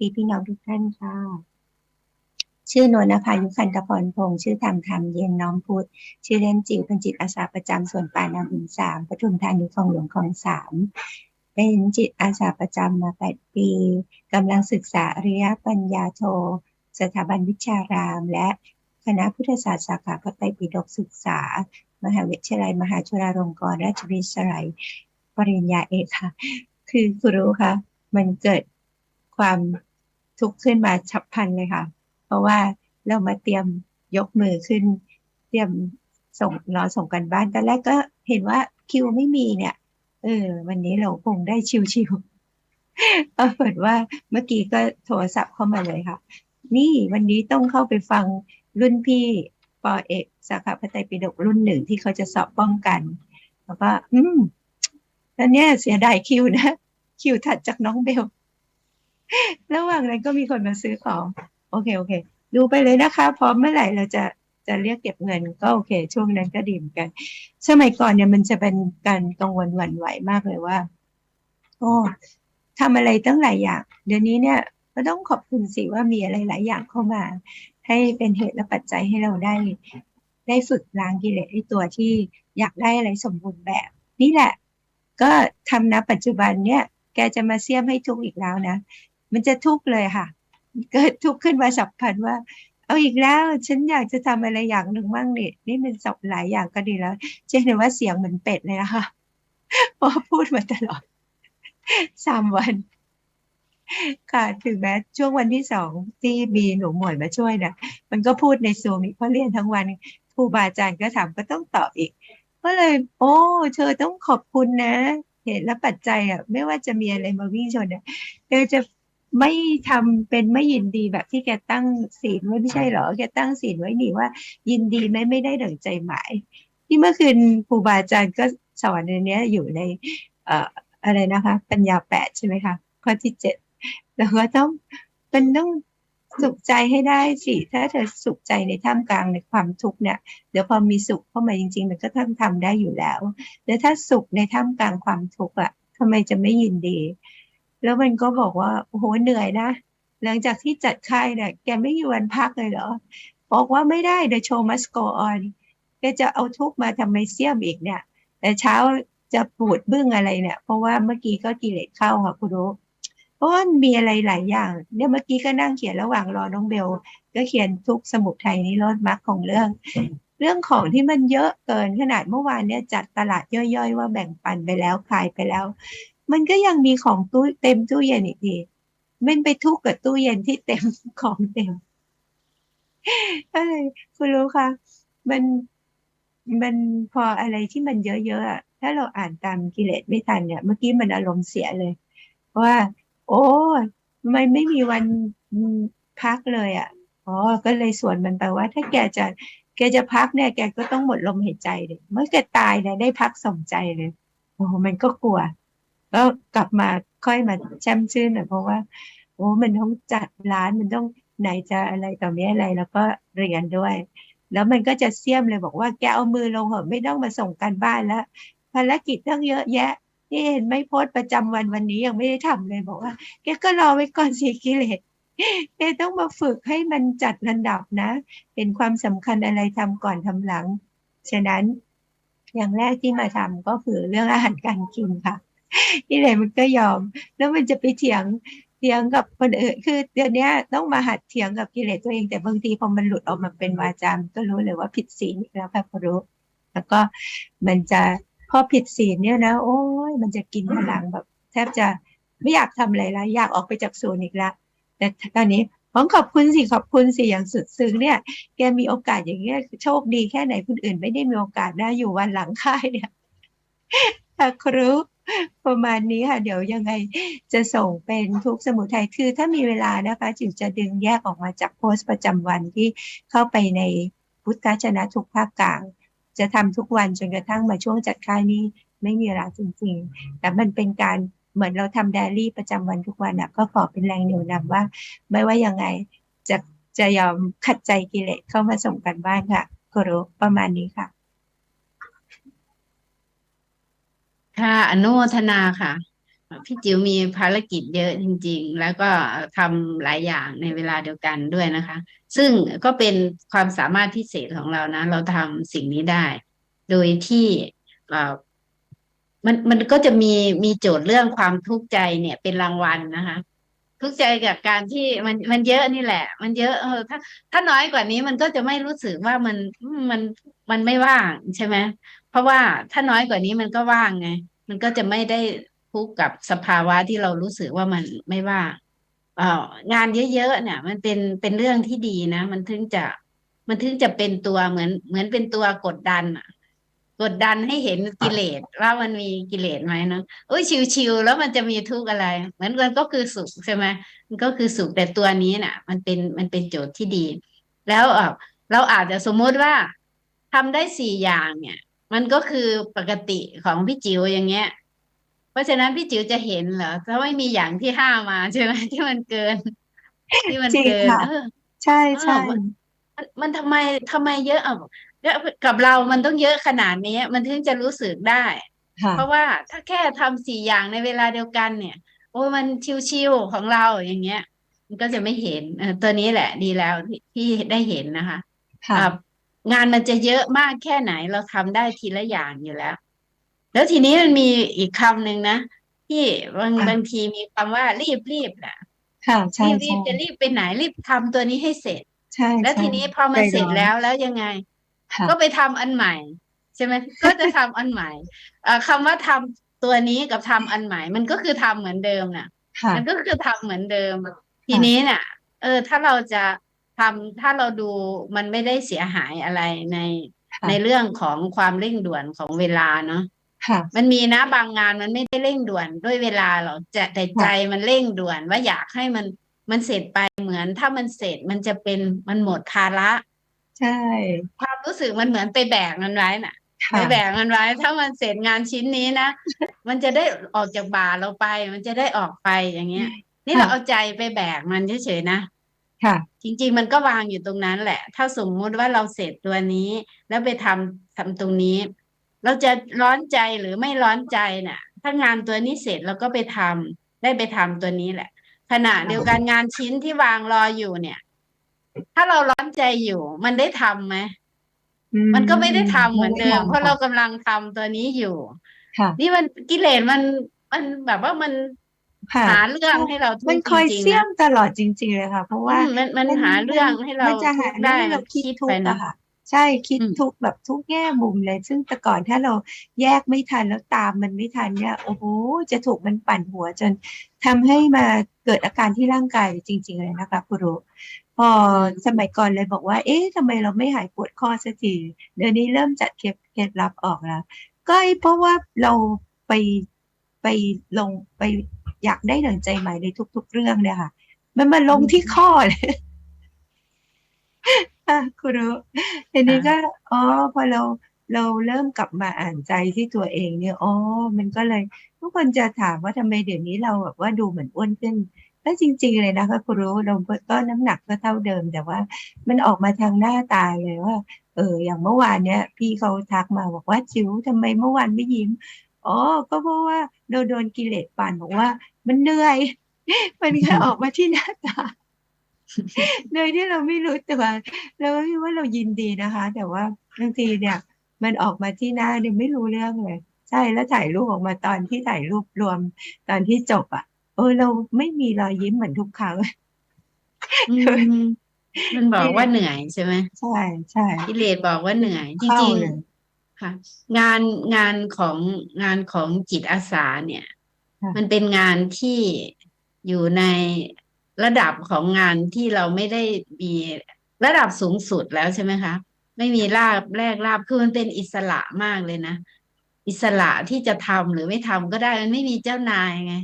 ดีพี่น้องทุกท่านค่ะ ชื่อนวลนภายุคันตพรพงศ์ชื่อธรรมธรรมเย็นน้อมพุทธ ชื่อเล่นจิ๋วเป็นจิตอาสาประจำส่วนป่านาบุญสามปทุมธานีคลองหลวงคลองสาม เป็นจิตอาสาประจำมาแปดปีกำลังศึกษาอริยปัญญาโท สถาบันวิชาราม และคณะพุทธศาสตร์สาขาพระไตรปิฎกศึกษา มหาวิทยาลัย มหาจุฬาลงกรณราชวิทยาลัยปริญญาเอกค่ะ คือคุณรู้ค่ะมันเกิดความ ทุกข์ขึ้นมาฉับพลันเลยค่ะ เพราะว่าเรามาเตรียมยกมือขึ้น เตรียมส่งรอส่งกันบ้านตอนแรกก็เห็นว่าคิวไม่มีเนี่ย เออ วันนี้เราคงได้ชิวๆปรากฏว่าเมื่อกี้ก็โทรศัพท์เข้ามาเลยค่ะ นี่วันนี้ต้องเข้าไปฟังรุ่นพี่ปอเอกสาขาพระไตรปิฎกรุ่นหนึ่งที่เขาจะสอบป้องกัน แล้วก็ อืมแล้วเนี่ยเสียดายคิวนะ คิวถัดจากน้องเบล ระหว่างนั้นก็มีคนมาซื้อของ โอเคโอเค ดูไปเลยนะคะ พร้อมเมื่อไหร่เราจะจะเรียกเก็บเงินก็โอเค ช่วงนั้นก็ดีเหมือนกัน สมัยก่อนเนี่ยมันจะเป็นการกังวลหวั่นไหวมากเลยว่าโอ้ทำอะไรตั้งหลายอย่าง เดี๋ยวนี้เนี่ยก็ต้องขอบคุณสิว่ามีอะไรหลายอย่างเข้ามา ให้เป็นเหตุและปัจจัยให้เราได้ ได้ฝึกล้างกิเลสในตัวที่อยากได้อะไรสมบูรณ์แบบ นี่แหละ ก็ทำนะปัจจุบันเนี่ย แกจะมาเสียมให้ทุกข์อีกแล้วนะ มันจะทุกข์เลยค่ะ เกิดทุกข์ขึ้นมาฉับพันว่า เอาอีกแล้วฉันอยากจะทำอะไรอย่างหนึ่งบ้างนี่นี่มันสับหลายอย่างก็ดีแล้วเช่นว่าเสียงเหมือนเป็ดเลยนะคะพอพูดมาตลอดสามวันค่ะถึงแม้ช่วงวันที่สองที่มีหนูหมวยมาช่วยเนี่ยมันก็พูดในซูมอีกเพราะเรียนทั้งวันครูบาอาจารย์ก็ถามก็ต้องตอบอีก ก็เลย โอ้เธอต้องขอบคุณนะ เหตุและปัจจัยอะ ไม่ว่าจะมีอะไรมาวิ่งชนเนี่ยเธอจะ ไม่ทำเป็นไม่ยินดีแบบที่แกตั้งศีลไว้ไม่ใช่เหรอแกตั้งศีลไว้นี่ว่า ยินดีไหมไม่ได้ดั่งใจหมาย ที่เมื่อคืนครูบาอาจารย์ก็สอนในนี้อยู่ในเอ่ออะไรนะคะ ปัญญาแปดใช่ไหมคะข้อที่เจ็ดแล้วก็ต้องเป็นต้องสุขใจให้ได้สิถ้าเธอสุขใจในท่ามกลางในความทุกข์เนี่ยเดี๋ยวพอมีสุขเข้ามาจริง ๆ มันก็ทำทำได้อยู่แล้วแล้วถ้าสุขในท่ามกลางความทุกข์อะทำไมจะไม่ยินดี แล้วมันก็บอกว่าโอ้โหเหนื่อยนะ หลังจากที่จัดค่ายเนี่ยแกไม่มีวันพักเลยเหรอ บอกว่าไม่ได้ the show must go on แกจะเอาทุกมาทำไมเสียมอีกเนี่ย แต่เช้าจะปวดบึ้งอะไรเนี่ย เพราะว่าเมื่อกี้ก็กิเลสเข้าค่ะคุณรู้เพราะามีอะไรหลายอย่าง เนี่ยเมื่อกี้ก็นั่งเขียนระหว่างรอน้องเบล ก็เขียนทุกสมุดไทยนิโรธมรรคของเรื่อง เรื่องของที่มันเยอะเกินขนาดเมื่อวานเนี่ยจัดตลาดย่อยๆ ว่าแบ่งปันไปแล้วขายไปแล้ว มันก็ยังมีของตู้เต็มตู้เย็นอีกทีมันไปทุกข์กับตู้เย็นที่เต็มของเต็มอะไรคุณรู้ค่ะมันมันพออะไรที่มันเยอะๆอะถ้าเราอ่านตามกิเลสไม่ทันเนี่ย เมื่อกี้มันอารมณ์เสียเลย ว่า โอ้มันไม่มีวันพักเลยอะอ๋อก็เลยส่วนมันไปว่า ถ้าแกจะแกจะพักเนี่ย แกก็ต้องหมดลมหายใจเลยเมื่อแกตายเนี่ยได้พักสมใจเลยโอ้มันก็กลัว ก็กลับมาค่อยมาแช่มชื่นน่อยเพราะว่า โอ้มันต้องจัดร้านมันต้องไหนจะอะไรต่อเนี้อะไรแล้วก็เรียนด้วย แล้วมันก็จะเสี่ยมเลยบอกว่าแกเอามือลงเหอะไม่ต้องมาส่งกันบ้านแล้วภารกิจตั้งเยอะแยะนี่เห็นไม่โพสประจำวันวันนี้ยังไม่ได้ทำเลยบอกว่า แกก็รอไว้ก่อนสิกิเลสแกต้องมาฝึกให้มันจัดระดับนะ เป็นความสำคัญอะไรทำก่อนทำหลัง ฉะนั้นอย่างแรกที่มาทำก็คือเรื่องอาหารการกินค่ะ นี่เลยมันก็ยอม แล้วมันจะไปเถียงเถียงกับคนอื่นคือเดี๋ยวนี้ต้องมาหัดเถียงกับกิเลสตัวเองแต่บางทีพอมันหลุดออกมาเป็นวาจามก็รู้เลยว่าผิดศีลแล้วค่ะพอรู้แล้วก็มันจะพอผิดศีลเนี่ยนะ โอ้ยมันจะกินพลังแบบ แทบจะไม่อยากทำอะไรละอยากออกไปจากศูนย์อีกละแต่ตอนนี้ผมขอบคุณสิขอบคุณสิอย่างสุดซึ้งเนี่ย แกมีโอกาสอย่างเงี้ยโชคดีแค่ไหนคนอื่นไม่ได้มีโอกาสนะอยู่วันหลังค่ายเนี่ยครู ประมาณนี้ค่ะ เดี๋ยวยังไงจะส่งเป็นทุกสมุทัยคือ ถ้ามีเวลานะคะจิ๋วจะดึงแยกออกมาจากโพสต์ประจำวันที่เข้าไปในพุทธชนะทุกภาคกลาง จะทำทุกวันจนกระทั่งมาช่วงจัดค่ายนี้ไม่มีเวลาจริงๆ แต่มันเป็นการเหมือนเราทำไดอารี่ประจำวันทุกวันนะก็ขอเป็นแรงเหนี่ยวนำว่า ไม่ว่ายังไงจะจะยอมขัดใจกิเลสเข้ามาส่งกันบ้านค่ะกรุประมาณนี้ค่ะ ค่ะอนุโมทนาค่ะ พี่จิ๋วมีภารกิจเยอะจริง ๆ แล้วก็ทำหลายอย่างในเวลาเดียวกันด้วยนะคะ ซึ่งก็เป็นความสามารถพิเศษของเรานะ เราทำสิ่งนี้ได้ โดยที่มันมันก็จะมีมีโจทย์เรื่องความทุกข์ใจเนี่ยเป็นรางวัลนะคะ ทุกข์ใจกับการที่มันมันเยอะนี่แหละ มันเยอะเออถ้าถ้าน้อยกว่านี้มันก็จะไม่รู้สึกว่ามันมันมันไม่ว่างใช่ไหม เพราะว่าถ้าน้อยกว่านี้มันก็ว่างไง มันก็จะไม่ได้ทุกกับสภาวะที่เรารู้สึกว่ามันไม่ว่างเอองานเยอะๆเนี่ย มันเป็นเป็นเรื่องที่ดีนะ มันถึงจะมันถึงจะเป็นตัวเหมือนเหมือนเป็นตัวกดดันอะกดดันให้เห็นกิเลสว่ามันมีกิเลสไหมเนาะโอ้ยชิวๆแล้วมันจะมีทุกข์อะไร เหมือนกันก็คือสุขใช่ไหมมันก็คือสุขแต่ตัวนี้น่ะ มันเป็นมันเป็นโจทย์ที่ดี แล้วเออเราอาจจะสมมติว่าทำได้สี่อย่างเนี่ย มันก็คือปกติของพี่จิ๋วอย่างเงี้ย เพราะฉะนั้นพี่จิ๋วจะเห็นเหรอถ้าไม่มีอย่างที่ห้ามาใช่ไหมที่มันเกิน ที่มันจริงเกินค่ะเออใช่เออใช่มันมันมันทำไมทำไมเยอะอะแล้วกับเรามันต้องเยอะขนาดนี้มันถึงจะรู้สึกได้ค่ะเพราะว่าถ้าแค่ทำสี่อย่างในเวลาเดียวกันเนี่ย โอ้ยมันชิวๆของเราอย่างเงี้ย มันก็จะไม่เห็นเออตัวนี้แหละ ดีแล้วที่ที่ได้เห็นนะคะค่ะอ่า งานมันจะเยอะมากแค่ไหนเราทำได้ทีละอย่างอยู่แล้ว แล้วทีนี้มันมีอีกคำหนึ่งนะที่บางค่ะบางทีมีคำว่ารีบรีบน่ะค่ะใช่รีบรีใช่บจะรีบไปไหนรีบทำตัวนี้ให้เสร็จใช่แล้วใช่ทีนี้พอมันใจเสร็จร้อนแล้วแล้วยังไงค่ะก็ไปทำอันใหม่ใช่ไหมก็จะทำอันใหม่เอ่อคำว่าทำตัวนี้กับทำอันใหม่ มันก็คือทำเหมือนเดิมน่ะค่ะมันก็คือทำเหมือนเดิม ทีนี้เนี่ยเออ ถ้าเราจะ ทำถ้าเราดูมันไม่ได้เสียหายอะไรในค่ะในเรื่องของความเร่งด่วนของเวลาเนาะค่ะมันมีนะบางงานมันไม่ได้เร่งด่วนด้วยเวลาหรอกจะแต่ใจมันเร่งด่วน ว่าอยากให้มันมันเสร็จไปเหมือนถ้ามันเสร็จมันจะเป็นมันหมดภาระใช่ ความรู้สึกมันเหมือนไปแบกมันไว้น่ะไปค่ะแบกมันไว้ ถ้ามันเสร็จงานชิ้นนี้นะมันจะได้ออกจากบ่าเราไป มันจะได้ออกไปอย่างเงี้ย นี่เราเอาใจไปแบกมันเฉยๆนะ ค่ะ จริง ๆ มันก็วางอยู่ตรงนั้นแหละ ถ้าสมมุติว่าเราเสร็จตัวนี้ แล้วไปทำทำตรงนี้ เราจะร้อนใจหรือไม่ร้อนใจน่ะ ถ้างานตัวนี้เสร็จเราก็ไปทำได้ไปทำตัวนี้แหละ ขณะเดียวกันงานชิ้นที่วางรออยู่เนี่ย ถ้าเราร้อนใจอยู่ มันได้ทำไหมอืมันก็ไม่ได้ทำเหมือนเดิมไได้ทำเพราะเรากำลังทำตัวนี้อยู่ค่ะนี่มันกิเลสมันมันแบบว่ามันค่ะ หาเรื่องให้เราทุมันกข์คอยจริงเสี่ๆยนะมตลอดจริง ๆ เลยค่ะ เพราะว่าอืมมันมันหาเรื่องให้เรามันจะหาทุกข์เรื่ได้องให้เราคิดคิดทุไปกข์นะอะค่ะ ใช่คิดอืมทุกข์แบบทุกแง่มุมเลย ซึ่งแต่ก่อนถ้าเราแยกไม่ทันแล้วตามมันไม่ทันเนี่ยโอ้โหจะถูกมันปั่นหัวจนทำให้มาเกิดอาการที่ร่างกายจริง ๆ เลยนะคะครูรุพอสมัยก่อนเลยบอกว่า เอ๊ะทำไมเราไม่หายปวดข้อสักทีเดี๋ยวนี้เริ่มจัดเคล็ดเคล็ดลับออกแล้ว ก็ไอ้เพราะว่าเราไปไปลงไป อยากได้ดั่งใจใหมายในทุก ๆ เรื่องเนี่ยค่ะ มันมาลงที่ข้อเลยคุณรู้ทีนี้ก็อ๋อพอเราเราเริ่มกลับมาอ่านใจที่ตัวเองเนี่ยอ๋อมันก็เลย ทุกคนจะถามว่าทำไมเดี๋ยวนี้เราแบบว่าดูเหมือนอ้วนขึ้นแล้วจริง ๆ เลยนะคะคุณรู้เราก็น้ำหนักก็เท่าเดิม แต่ว่ามันออกมาทางหน้าตาเลยว่า เอออย่างเมื่อวานเนี้ยพี่เขาทักมาบอกว่าจิ๋วทำไมเมื่อวานไม่ยิ้ม อ๋อ ก็เพราะว่าเราโดนกิเลสปั่นบอกว่า มันเหนื่อย มันก็ออกมาที่หน้าตาโดยที่เราไม่รู้ตัวเราก็คิดว่าเรายินดีนะคะ แต่ว่าบางทีเนี่ย มันออกมาที่หน้าเนี่ยไม่รู้เรื่องเลย ใช่แล้วถ่ายรูปออกมาตอนที่ถ่ายรูปรวม ตอนที่จบอะเออเราไม่มีรอยยิ้มเหมือนทุกครั้งอืมมันบอกว่าเหนื่อยใช่ไหมใช่ใช่กิเลสบอกว่าเหนื่อยจเข้าริงเลยๆ ค่ะ งานงานของงานของจิตอาสาเนี่ยค่ะมันเป็นงานที่อยู่ในระดับของงานที่เราไม่ได้มีระดับสูงสุดแล้วใช่ไหมคะ ไม่มีลาบแรกลาบคือมันเป็นอิสระมากเลยนะ อิสระที่จะทำหรือไม่ทำก็ได้มันไม่มีเจ้านายไง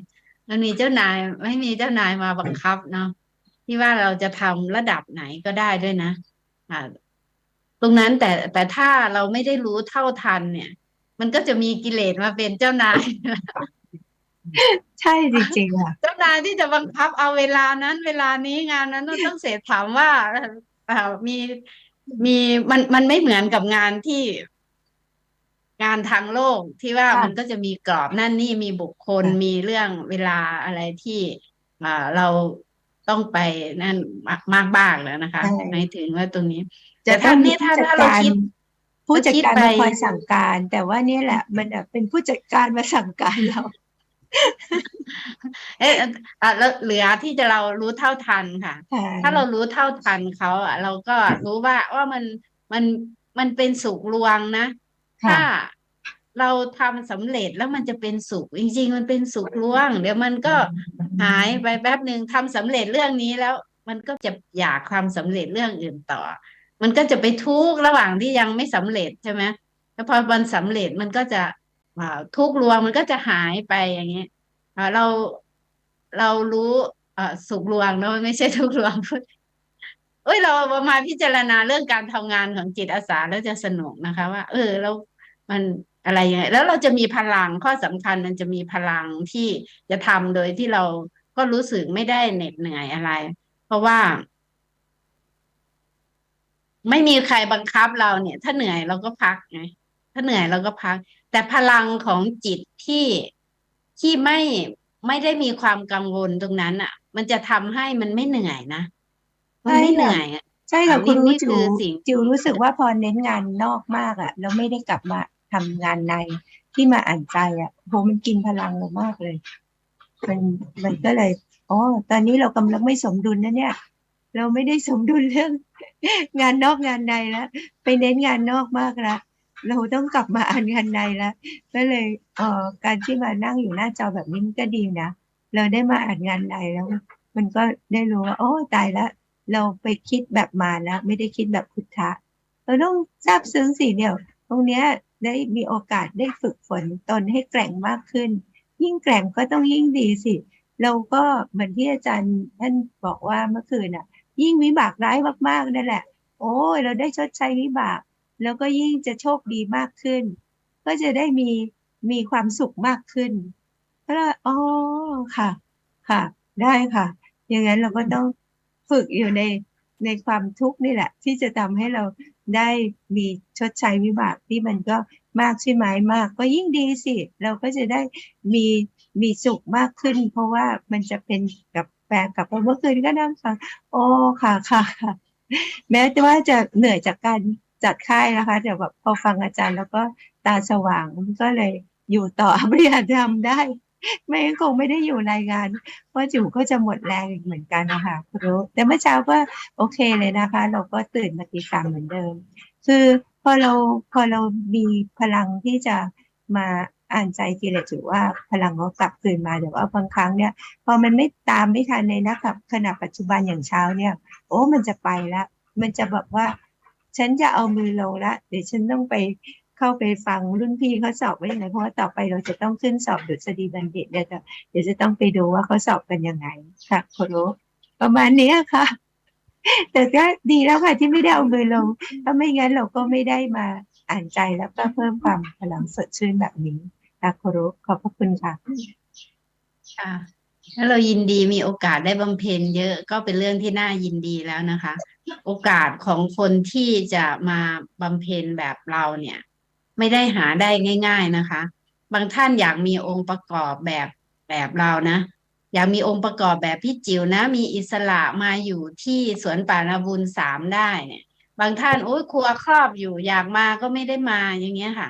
มันมีเจ้านายไม่มีเจ้านายมาบังคับเนาะที่ว่าเราจะทำระดับไหนก็ได้ด้วยนะอ่า ตรงนั้นแต่แต่ถ้าเราไม่ได้รู้เท่าทันเนี่ย มันก็จะมีกิเลสมาเป็นเจ้านายใช่จริงๆค่ะเจ้านายที่จะบังคับเอาเวลานั้นเวลานี้งานนั้นต้องเสร็จถามว่าเอ่อมีมีมันมันไม่เหมือนกับงานที่ งานทางโลกที่ว่าค่ะมันก็จะมีกรอบนั่นนี่มีบุคคลค่ะมีเรื่องเวลาอะไรที่อ่าเราต้องไปนั่นมากมากบ้างแล้วนะคะใช่หมายถึงว่าตรงนี้ จะแต่ต้อถ้างมีนี่ถ้าผู้จัดถ้าเราการคิดผู้จัดการคิมาดไปคอยสั่งการ แต่ว่าเนี่ยแหละ มันอะเป็นผู้จัดการมาสั่งการเรา เอ๊ะอะแล้วเหลือที่จะเรารู้เท่าทันค่ะค่ะ ถ้าเรารู้เท่าทันเขาอะ เราก็รู้ว่าว่ามันมันมันเป็นสุขลวงนะค่ะถ้าเราทำสำเร็จแล้วมันจะเป็นสุขจริงๆ มันเป็นสุขลวง เดี๋ยวมันก็หายไปแป๊บหนึ่งทำสำเร็จเรื่องนี้แล้ว มันก็จะอยากทำสำเร็จเรื่องอื่นต่อ มันก็จะไปทุกข์ระหว่างที่ยังไม่สำเร็จใช่ไหมแล้วพอมันสำเร็จมันก็จะทุกข์ลวงมันก็จะหายไปอย่างเงี้ยเราเรารู้สุขลวงเนอะไม่ใช่ทุกข์ลวงพูดเอ้ยเรามาพิจารณาเรื่องการทำงานของจิตอาสาแล้วจะสนุกนะคะ ว่า เออแล้วมันอะไรยังไงแล้วเราจะมีพลังข้อสำคัญมันจะมีพลังที่จะทำโดยที่เราก็รู้สึกไม่ได้เหน็ดเหนื่อยอะไร เพราะว่า ไม่มีใครบังคับเราเนี่ย ถ้าเหนื่อยเราก็พักไงถ้าเหนื่อยเราก็พัก แต่พลังของจิตที่ที่ไม่ไม่ได้มีความกังวลตรงนั้นอะ มันจะทำให้มันไม่เหนื่อยนะมันไม่เหนื่อยอะใช่ค่ะอันนี้คุณรู้นี่จิคืวอสิ่งจิวรู้สึกว่าพอเน้นงานนอกมากอะแล้วไม่ได้กลับมาทำงานในที่มาอ่านใจอะโหมันกินพลังเรามากเลย มันมันก็เลยอ๋อตอนนี้เรากำลังไม่สมดุลนะเนี่ย เราไม่ได้สมดุลเรื่อง งานนอกงานในแล้วไปเน้นงานนอกมากล้วเราต้องกลับมาอ่านงานในแล้วก็เลยเอ่อการที่มานั่งอยู่หน้าจอแบบนี้มันก็ดีนะเราได้มาอ่านงานในแล้ว มันก็ได้รู้ว่าโอ้ตายแล้วเราไปคิดแบบมาแล้วไม่ได้คิดแบบพุทธะเราต้องซาบซึ้งสิเนี่ยตรงเนี้ยได้มีโอกาสได้ฝึกฝนตนให้แกร่งมากขึ้น ยิ่งแกร่งก็ต้องยิ่งดีสิ เราก็เหมือนที่อาจารย์ท่านบอกว่าเมื่อคืนน่ะ ยิ่งวิบากร้ายมากๆนั่นแหละ โอ้ยเราได้ชดใช้วิบาก แล้วก็ยิ่งจะโชคดีมากขึ้น ก็จะได้มีมีความสุขมากขึ้นก็อ๋อค่ะ ค่ะ ได้ค่ะ อย่างนั้นเราก็ต้องฝึกอยู่ในในความทุกข์นี่แหละ ที่จะทำให้เราได้มีชดใช้วิบากที่มันก็มากใช่ไหมมาก ก็ยิ่งดีสิ เราก็จะได้มีมีสุขมากขึ้น เพราะว่ามันจะเป็นกับ แปลกับเมื่อคืนก็นั่งฟังโอ้ค่ะค่ะค่ะ แม้แต่ว่าจะเหนื่อยจากการจัดค่ายนะคะแต่แบบพอฟังอาจารย์แล้วก็ตาสว่างก็เลยอยู่ต่อไม่อยากทำได้ ไม่งั้นคงไม่ได้อยู่รายงานเพราะจิ๋วก็จะหมดแรงอีกเหมือนกันนะคะครู้แต่เมื่อเช้าก็โอเคเลยนะคะ เราก็ตื่นมาตีสามเหมือนเดิม คือพอเราพอเรามีพลังที่จะมา อ่านใจกิเลสหรือว่าพลังเขากลับคืนมาแต่ว่าบางครั้งเนี่ย พอมันไม่ตามไม่ทันในนักขณะปัจจุบันอย่างเช้าเนี่ย โอ้มันจะไปละ มันจะแบบว่า ฉันจะเอามือลงละเดี๋ยวฉันต้องไปเข้าไปฟังรุ่นพี่เขาสอบว่ายังไงเพราะว่าต่อไปเราจะต้องขึ้นสอบดุษฎีบัณฑิตเดี๋ยวจะเดี๋ยวจะต้องไปดูว่าเขาสอบกันยังไงค่ะโคโรประมาณนี้ค่ะ แต่ก็ดีแล้วค่ะที่ไม่ได้เอามือลงถ้าไม่งั้นเราก็ไม่ได้มาอ่านใจแล้วก็เพิ่มความพลังสดชื่นแบบนี้ ค่ะคโรขอบพระคุณค่ะ ค่ะแล้วเรายินดีมีโอกาสได้บำเพ็ญเยอะก็เป็นเรื่องที่น่ายินดีแล้วนะคะ โอกาสของคนที่จะมาบำเพ็ญแบบเราเนี่ย ไม่ได้หาได้ง่าย ๆนะคะ บางท่านอยากมีองค์ประกอบแบบแบบเรานะอยากมีองค์ประกอบแบบพี่จิ๋วนะ มีอิสระมาอยู่ที่สวนป่านาบุญสามได้เนี่ย บางท่านโอ้ยครัวครอบอยู่อยากมาก็ไม่ได้มาอย่างเงี้ยค่ะ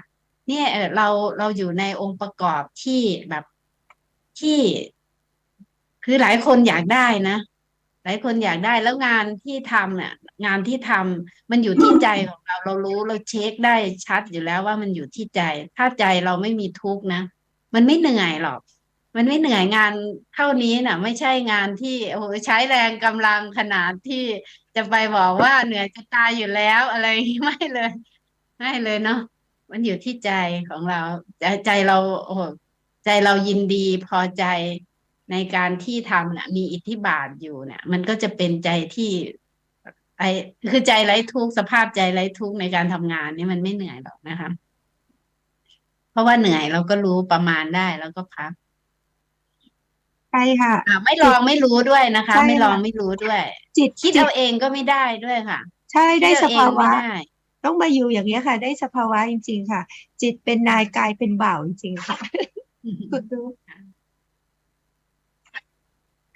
เนี่ยเราเราอยู่ในองค์ประกอบที่แบบที่ คือหลายคนอยากได้นะหลายคนอยากได้แล้วงานที่ทำเนี่ยงานที่ทำมันอยู่ที่ใจของเราเรารู้เราเช็คได้ชัดอยู่แล้วว่ามันอยู่ที่ใจ ถ้าใจเราไม่มีทุกข์นะมันไม่เหนื่อยหรอก มันไม่เหนื่อยงานเท่านี้น่ะ ไม่ใช่งานที่โอ้โหใช้แรงกำลังขนาดที่จะไปบอกว่าเหนื่อยจะตายอยู่แล้วอะไรไม่เลยไม่เลยเนาะ มันอยู่ที่ใจของเรา ใจใจเราโอ้โหใจเรายินดีพอใจในการที่ทำน่ะ มีอิทธิบาทอยู่เนี่ย มันก็จะเป็นใจที่ ไอคือใจไร้ทุกข์สภาพใจไร้ทุกข์ในการทำงานนี่มันไม่เหนื่อยหรอกนะคะ เพราะว่าเหนื่อยเราก็รู้ประมาณได้แล้วก็พักใช่ค่ะอ่าไม่ลองไม่รู้ด้วยนะคะใช่ไม่ลองค่ะไม่รู้ด้วย จิตคิดจิตเอาเองก็ไม่ได้ด้วยค่ะ ใช่ได้คิสเอภางไม่วะได้ ต้องมาอยู่อย่างนี้ยค่ะ ได้สภาวะจริง ๆ ค่ะ จิตเป็นนายกายเป็นบ่าวจริงๆค่ะคุณดู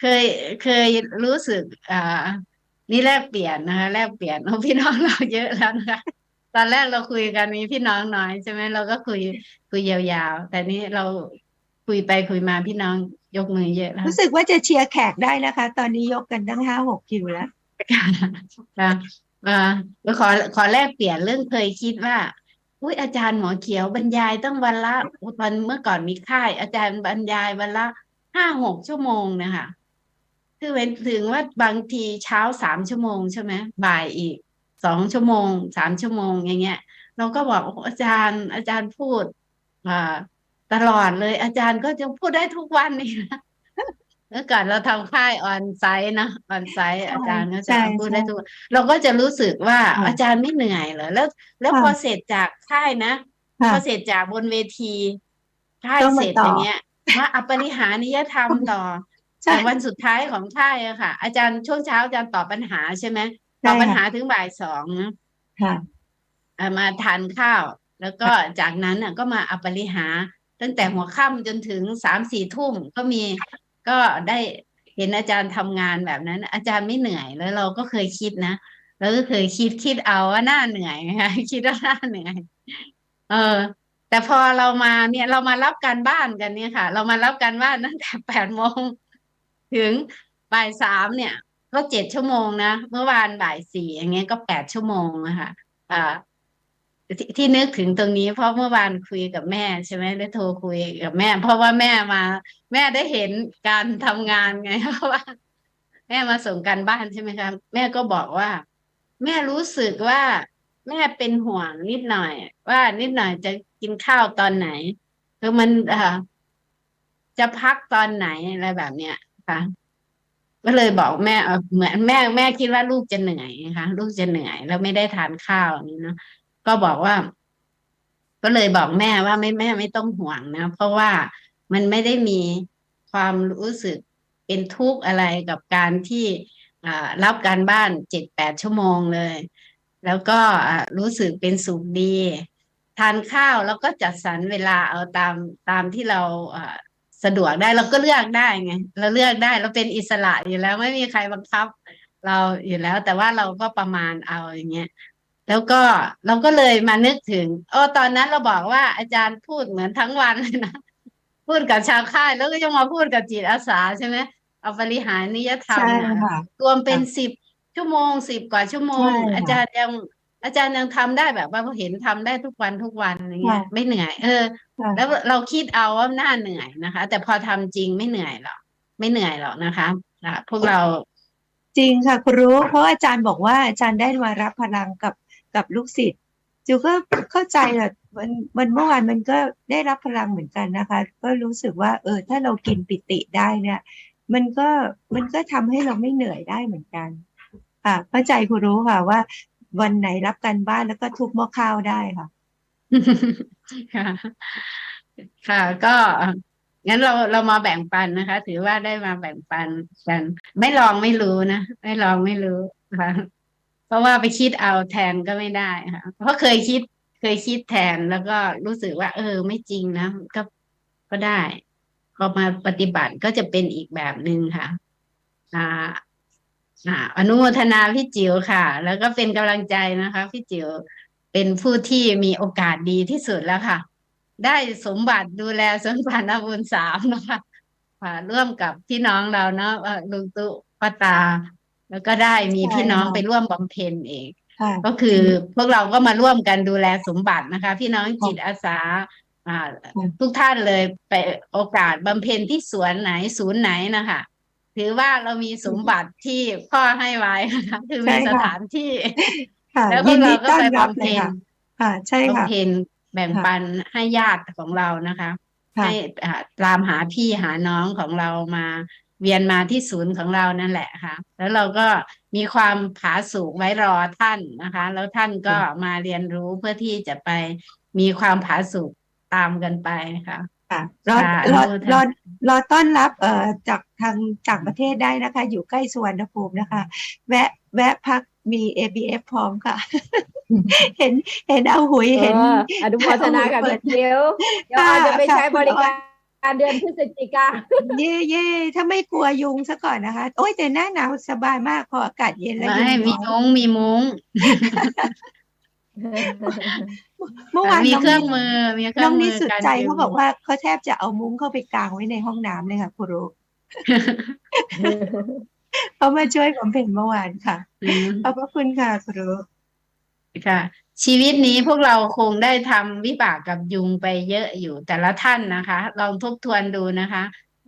เคยเคยรู้สึก อ่า นี่แลกเปลี่ยนนะคะแลกเปลี่ยนเพราะพี่น้องเราเยอะแล้วนะคะตอนแรกเราคุยกันมีพี่น้องน้อยใช่ไหมเราก็คุยคุยยาวๆ แต่นี้เราคุยไปคุยมาพี่น้องยกมือเยอะแล้วรู้สึกว่าจะเชียร์แขกได้นะคะ ตอนนี้ยกกันตั้งห้าหกคิวแล้วค่ะค่ะ อ่าขอขอแลกเปลี่ยนเรื่องเคยคิดว่าอุ้ยอาจารย์หมอเขียวบรรยายตั้งวันละวันเมื่อก่อนมีค่าย อาจารย์บรรยายวันละห้าหกชั่วโมงนะคะคือเป็นถึงว่าบางทีเช้าสามชั่วโมงใช่ไหมบ่ายอีกสองชั่วโมงสามชั่วโมงอย่างเงี้ย เราก็บอกโอ้อาจารย์อาจารย์พูดอ่าตลอดเลย อาจารย์ก็จะพูดได้ทุกวันนี่นะ เมื่อก่อนเราทำค่ายออนไซต์นะออนไซต์อาจารย์ก็ใช่จะพูดใช่ได้ทุกวันเราก็จะรู้สึกว่าค่ะอาจารย์ไม่เหนื่อยเหรอแล้ว แล้วค่ะพอเสร็จจากค่ายนะค่ะพอเสร็จจากบนเวทีค่ายต้องมาเสร็จต่อออย่างเงี้ยมาอัปปริหานิยธรรมต่อใช่แต่วันสุดท้ายของค่ายอะค่ะ อาจารย์ช่วงเช้าอาจารย์ตอบปัญหาใช่ไหมตใช่อบปัญค่ะหาถึงบ่ายสองนะค่ะอ่ามาทานข้าว แล้วก็จากนั้นน่ะก็มาอัปปริหาตั้งแต่หัวค่ำจนถึงสามสี่ทุ่มก็มี ก็ได้เห็นอาจารย์ทำงานแบบนั้น อาจารย์ไม่เหนื่อยแล้วเราก็เคยคิดนะเราก็เคยคิดคิดเอาว่าน่าเหนื่อยค่ะคิดว่าน่าเหนื่อย เออ แต่พอเรามาเนี่ยเรามารับการบ้านกันเนี่ยค่ะ เรามารับการบ้านตั้งแต่แปดโมงถึงบ่ายสามเนี่ย ก็เจ็ดชั่วโมงนะเมื่อวานบ่ายสี่อย่างเงี้ยก็แปดชั่วโมงนะคะอ่า ที่ที่นึกถึงตรงนี้เพราะเมื่อวานคุยกับแม่ใช่ไหมได้โทรคุยกับแม่ เพราะว่าแม่มา แม่ได้เห็นการทำงานไงเพราะว่า แม่มาส่งการบ้านใช่ไหมคะแม่ก็บอกว่า แม่รู้สึกว่า แม่เป็นห่วงนิดหน่อย ว่านิดหน่อยจะกินข้าวตอนไหนคือมันอ่าจะพักตอนไหนอะไรแบบเนี้ยค่ะก็เลยบอกแม่เหมือนแม่แม่คิดว่าลูกจะเหนื่อยนะคะลูกจะเหนื่อย แล้วไม่ได้ทานข้าวนี้เนาะ ก็บอกว่า ก็เลยบอกแม่ว่าไม่แม่ไม่ต้องห่วงนะ เพราะว่ามันไม่ได้มีความรู้สึกเป็นทุกข์อะไรกับการที่รับการบ้านเจ็ดแปดชั่วโมงเลย แล้วก็รู้สึกเป็นสุขดี ทานข้าวแล้วก็จัดสรรเวลาเอาตามตามที่เราสะดวกได้เราก็เลือกได้ไงเราเลือกได้เราเป็นอิสระอยู่แล้วไม่มีใครบังคับ เราอยู่แล้วแต่ว่าเราก็ประมาณเอาอย่างเงี้ย แล้วก็เราก็เลยมานึกถึงโอ้ตอนนั้นเราบอกว่าอาจารย์พูดเหมือนทั้งวันเลยนะพูดกับชาวค่ายแล้วก็ยังมาพูดกับจิตอาสาใช่ไหมเอาบริหารนิยธรรมใช่น่ะค่ะรวมเป็นสิบชั่วโมงสิบกว่าชั่วโมงใช่ค่ะอาจารย์ยังอาจารย์ยังทำได้แบบว่าเห็นทำได้ทุกวันทุกวันอย่างเงี้ยค่ะไม่เหนื่อย เออค่ะแล้วเราคิดเอาว่าน่าเหนื่อยนะคะ แต่พอทำจริงไม่เหนื่อยหรอกไม่เหนื่อยหรอกนะคะอะพวกเราจริงค่ะคุณรู้เพราะอาจารย์บอกว่าอาจารย์ได้มารับพลังกับ กับลูกศิษย์จูก็เข้าใจแหละมันมันเมื่อวานมันก็ได้รับพลังเหมือนกันนะคะ ก็รู้สึกว่า เออ ถ้าเรากินปิติได้เนี่ย มันก็มันก็ทำให้เราไม่เหนื่อยได้เหมือนกันค่ะเข้าใจคุณรู้ค่ะว่า วันไหนรับการบ้านแล้วก็ทุบหม้อข้าวได้ค่ะค่ะค่ะก็งั้นเราเรามาแบ่งปันนะคะ ถือว่าได้มาแบ่งปันกัน ไม่ลองไม่รู้นะ ไม่ลองไม่รู้ค่ะ เพราะว่าไปคิดเอาแทนก็ไม่ได้ค่ะเพราะเคยคิดเคยคิดแทนแล้วก็รู้สึกว่า เออ ไม่จริงนะก็ก็ได้พอมาปฏิบัติก็จะเป็นอีกแบบหนึ่งค่ะ อ่าอานุโมทนาพี่จิ๋วค่ะ แล้วก็เป็นกำลังใจนะคะพี่จิ๋วเป็นผู้ที่มีโอกาสดีที่สุดแล้วค่ะ ได้สมบัติดูแลสวนป่านาบุญสามนะคะค่ะร่วมกับพี่น้องเราเนาะลุงตุปาตา แล้วก็ได้มีใช่พี่น้องค่ะไปร่วมบำเพ็ญเองค่ะก็คือพวกเราก็มาร่วมกันดูแลสมบัตินะคะ พี่น้องจิตอาสาอ่าค่ะทุกท่านเลยไปโอกาสบำเพ็ญที่สวนไหนศูนย์ไหนนะคะถือว่าเรามีสมบัติที่พ่อให้ไว้นะคะคือมีใช่สค่ะถานที่ค่ะแล้วพยิวนกดีเราก็ต้อนไปรับบำเลยเพ็ญค่ะค่ะใช่ค่ะบำเพ็ญแบ่งค่ะปันให้ญาติของเรานะคะค่ะให้อ่าตามหาพี่หาน้องของเรามา เวียนมาที่ศูนย์ของเรานั่นแหละค่ะ แล้วเราก็มีความผาสุกไว้รอท่านนะคะ แล้วท่านก็มาเรียนรู้เพื่อที่จะไปมีความผาสุกตามกันไปค่ะค่ะรอค่ะรออนุโมทนารอรอต้อนรับเอ่อจากทางต่างประเทศได้นะคะ อยู่ใกล้สุวรรณภูมินะคะ แวะแวะพักมี ABF พร้อมค่ะ เห็นเห็นเอาหุยเอเห็นออนุโมทนากับเปิพี่ดเดียวเดี๋ยวค่ะอาจจะไปค่ะใช้คุณบริอ้อการ เดือนพฤศจิกาเย่เย่ถ้าไม่กลัวยุงซะก่อนนะคะ โอ้ยแต่หน้าหนาวสบายมากพออากาศเย็นแล้วยุไม่งมีน้อยมุ้งมีมุ้งเมื่อวานมีน้องเครื่องนิดมือมีเครื่น้อองงมืนิดอสุดการใจยืเขามบอกว่าเขาแทบจะเอามุ้งเข้าไปกางไว้ในห้องน้ำเลยค่ะครูรู้เขามาช่วยผมเป็นเมื่อวานค่ะอืมขอบพระคุณค่ะครูรู้ ค่ะ ชีวิตนี้พวกเราคงได้ทำวิบากกับยุงไปเยอะอยู่แต่ละท่านนะคะ ลองทบทวนดูนะคะ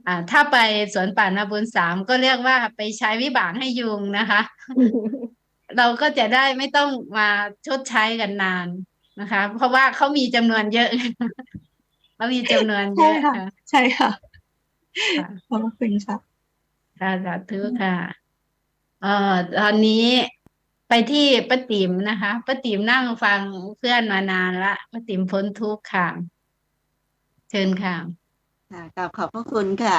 อ่า ถ้าไปสวนป่านาบุญสามก็เรียกว่าไปใช้วิบากให้ยุงนะคะ เราก็จะได้ไม่ต้องมาชดใช้กันนานนะคะ เพราะว่าเขามีจำนวนเยอะเขามีจำนวนเยใช่อะค่ะ ค่ะใช่ค่ะค่ะ ขอบพระคุณค่ะ ค่ะสาธุค่ะ เอ่อตอนนี้ ไปที่ป้าติ๋มนะคะป้าติ๋มนั่งฟังเพื่อนมานานละป้าติ๋มพ้นทุกข์ค่ะ เชิญค่ะ ค่ะกราบขอบพระคุณค่ะ